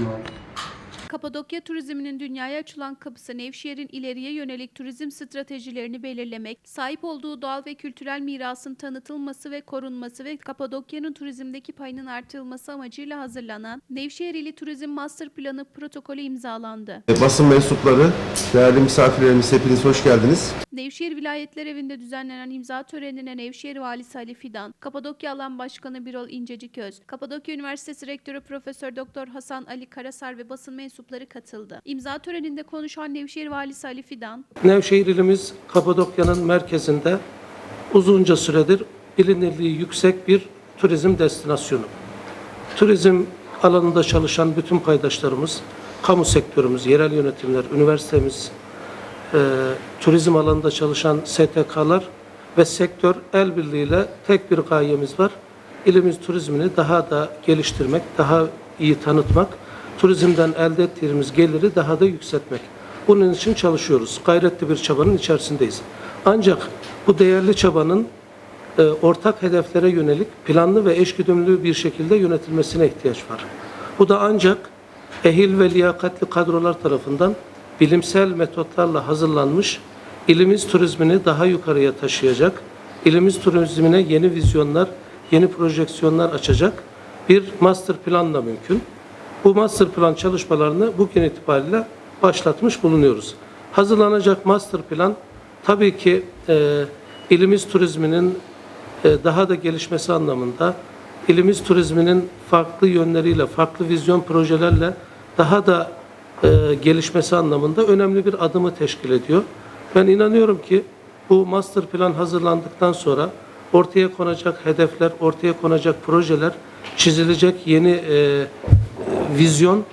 everyone. Kapadokya turizminin dünyaya açılan kapısı Nevşehir'in ileriye yönelik turizm stratejilerini belirlemek, sahip olduğu doğal ve kültürel mirasın tanıtılması ve korunması ve Kapadokya'nın turizmdeki payının artırılması amacıyla hazırlanan Nevşehir İli Turizm Master Planı protokolü imzalandı. Basın mensupları, değerli misafirlerimiz hepiniz hoş geldiniz. Nevşehir Vilayetler Evi'nde düzenlenen imza törenine Nevşehir Valisi Ali Fidan, Kapadokya Alan Başkanı Birol İnceciköz, Kapadokya Üniversitesi Rektörü Profesör Doktor Hasan Ali Karasar ve basın mensupları katıldı. İmza töreninde konuşan Nevşehir Valisi Ali Fidan, Nevşehir ilimiz Kapadokya'nın merkezinde uzunca süredir bilinirliği yüksek bir turizm destinasyonu. Turizm alanında çalışan bütün paydaşlarımız, kamu sektörümüz, yerel yönetimler, üniversitemiz, e, turizm alanında çalışan STK'lar ve sektör el birliğiyle tek bir gayemiz var. İlimiz turizmini daha da geliştirmek, daha iyi tanıtmak, turizmden elde ettiğimiz geliri daha da yükseltmek. Bunun için çalışıyoruz. Gayretli bir çabanın içerisindeyiz. Ancak bu değerli çabanın e, ortak hedeflere yönelik planlı ve eşgüdümlü bir şekilde yönetilmesine ihtiyaç var. Bu da ancak ehil ve liyakatli kadrolar tarafından bilimsel metotlarla hazırlanmış, ilimiz turizmini daha yukarıya taşıyacak, ilimiz turizmine yeni vizyonlar, yeni projeksiyonlar açacak bir master planla mümkün. Bu master plan çalışmalarını bugün itibariyle başlatmış bulunuyoruz. Hazırlanacak master plan tabii ki e, ilimiz turizminin e, daha da gelişmesi anlamında ilimiz turizminin farklı yönleriyle, farklı vizyon projelerle daha da e, gelişmesi anlamında önemli bir adımı teşkil ediyor. Ben inanıyorum ki bu master plan hazırlandıktan sonra ortaya konacak hedefler, ortaya konacak projeler, çizilecek yeni e, vizyon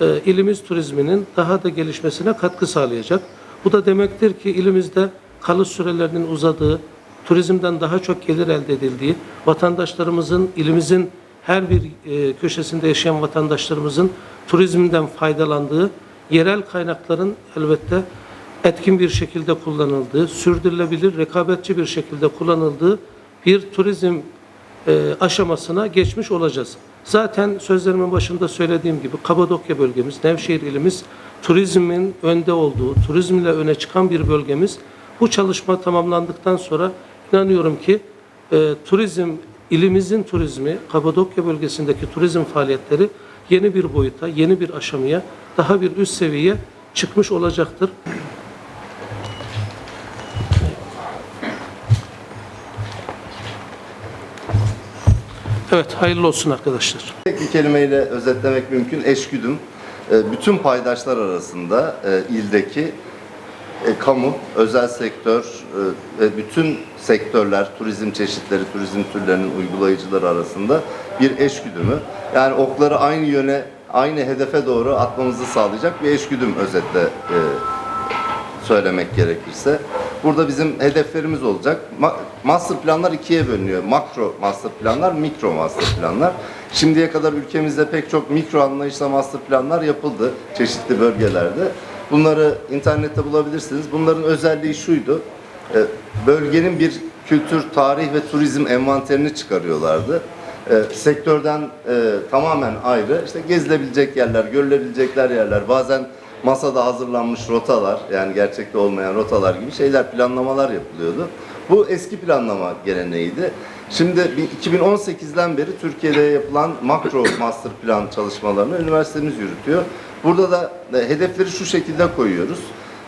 e, ilimiz turizminin daha da gelişmesine katkı sağlayacak. Bu da demektir ki ilimizde kalış sürelerinin uzadığı, turizmden daha çok gelir elde edildiği, vatandaşlarımızın, ilimizin her bir e, köşesinde yaşayan vatandaşlarımızın turizmden faydalandığı, yerel kaynakların elbette etkin bir şekilde kullanıldığı, sürdürülebilir, rekabetçi bir şekilde kullanıldığı bir turizm e, aşamasına geçmiş olacağız. Zaten sözlerimin başında söylediğim gibi Kapadokya bölgemiz, Nevşehir ilimiz turizmin önde olduğu, turizmle öne çıkan bir bölgemiz. Bu çalışma tamamlandıktan sonra inanıyorum ki e, turizm, ilimizin turizmi, Kapadokya bölgesindeki turizm faaliyetleri yeni bir boyuta, yeni bir aşamaya, daha bir üst seviyeye çıkmış olacaktır. Evet, hayırlı olsun arkadaşlar. Tek bir kelimeyle özetlemek mümkün. Eşgüdüm e, bütün paydaşlar arasında e, ildeki e, kamu, özel sektör ve bütün sektörler, turizm çeşitleri, turizm türlerinin uygulayıcıları arasında bir eşgüdümü. Yani okları aynı yöne, aynı hedefe doğru atmamızı sağlayacak bir eşgüdüm özetle söylemek gerekirse. Burada bizim hedeflerimiz olacak. Ma- Master planlar ikiye bölünüyor. Makro master planlar, mikro master planlar. Şimdiye kadar ülkemizde pek çok mikro anlayışla master planlar yapıldı çeşitli bölgelerde. Bunları internette bulabilirsiniz. Bunların özelliği şuydu. e, Bölgenin bir kültür, tarih ve turizm envanterini çıkarıyorlardı. E, sektörden e, tamamen ayrı. İşte gezilebilecek yerler, görülebilecekler yerler, bazen masada hazırlanmış rotalar yani gerçekte olmayan rotalar gibi şeyler planlamalar yapılıyordu. Bu eski planlama geleneğiydi. Şimdi bir 2018'den beri Türkiye'de yapılan makro master plan çalışmalarını üniversitemiz yürütüyor. Burada da e, hedefleri şu şekilde koyuyoruz.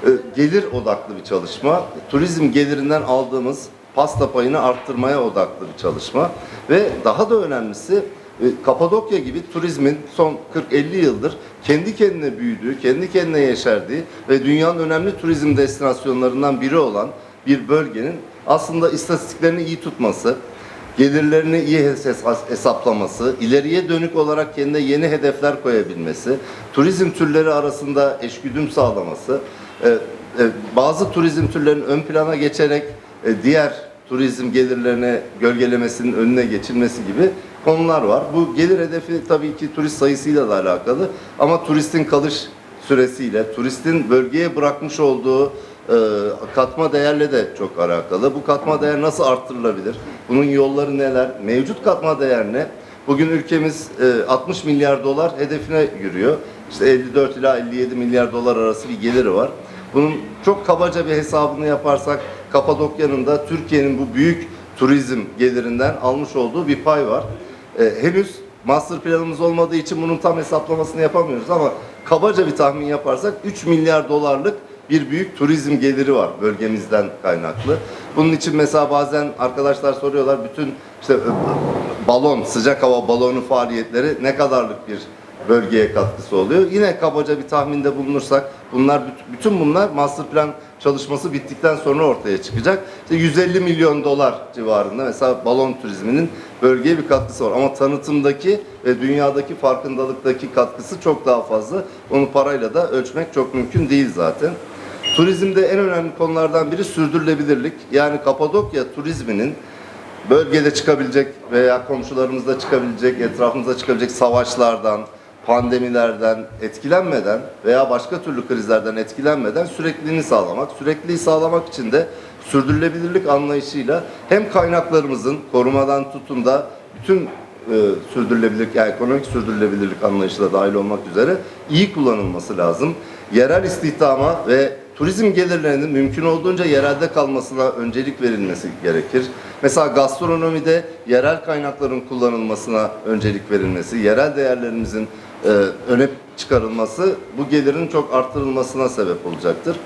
E, Gelir odaklı bir çalışma, turizm gelirinden aldığımız pasta payını arttırmaya odaklı bir çalışma. Ve daha da önemlisi e, Kapadokya gibi turizmin son 40-50 yıldır kendi kendine büyüdüğü, kendi kendine yeşerdiği ve dünyanın önemli turizm destinasyonlarından biri olan bir bölgenin aslında istatistiklerini iyi tutması, gelirlerini iyi hes- hesaplaması, ileriye dönük olarak kendine yeni hedefler koyabilmesi, turizm türleri arasında eşgüdüm sağlaması, e, e, bazı turizm türlerinin ön plana geçerek diğer turizm gelirlerine gölgelemesinin önüne geçilmesi gibi konular var. Bu gelir hedefi tabii ki turist sayısıyla da alakalı ama turistin kalış süresiyle, turistin bölgeye bırakmış olduğu e, katma değerle de çok alakalı. Bu katma değer nasıl arttırılabilir? Bunun yolları neler? Mevcut katma değer ne? Bugün ülkemiz e, 60 milyar dolar hedefine yürüyor. İşte 54 ila 57 milyar dolar arası bir geliri var. Bunun çok kabaca bir hesabını yaparsak Kapadokya'nın da Türkiye'nin bu büyük turizm gelirinden almış olduğu bir pay var. E, henüz master planımız olmadığı için bunun tam hesaplamasını yapamıyoruz ama kabaca bir tahmin yaparsak 3 milyar dolarlık bir büyük turizm geliri var bölgemizden kaynaklı. Bunun için mesela bazen arkadaşlar soruyorlar bütün işte e, balon, sıcak hava balonu faaliyetleri ne kadarlık bir bölgeye katkısı oluyor. Yine kabaca bir tahminde bulunursak bunlar bütün bunlar master plan çalışması bittikten sonra ortaya çıkacak. İşte 150 milyon dolar civarında mesela balon turizminin bölgeye bir katkısı var. Ama tanıtımdaki ve dünyadaki farkındalıktaki katkısı çok daha fazla. Onu parayla da ölçmek çok mümkün değil zaten. Turizmde en önemli konulardan biri sürdürülebilirlik. Yani Kapadokya turizminin bölgede çıkabilecek veya komşularımızda çıkabilecek, etrafımızda çıkabilecek savaşlardan, pandemilerden etkilenmeden veya başka türlü krizlerden etkilenmeden sürekliliğini sağlamak. Sürekliliği sağlamak için de sürdürülebilirlik anlayışıyla hem kaynaklarımızın korumadan tutun da bütün e, sürdürülebilirlik, yani ekonomik sürdürülebilirlik anlayışına dahil olmak üzere iyi kullanılması lazım. Yerel istihdama ve turizm gelirlerinin mümkün olduğunca yerelde kalmasına öncelik verilmesi gerekir. Mesela gastronomide yerel kaynakların kullanılmasına öncelik verilmesi, yerel değerlerimizin e, öne çıkarılması bu gelirin çok artırılmasına sebep olacaktır.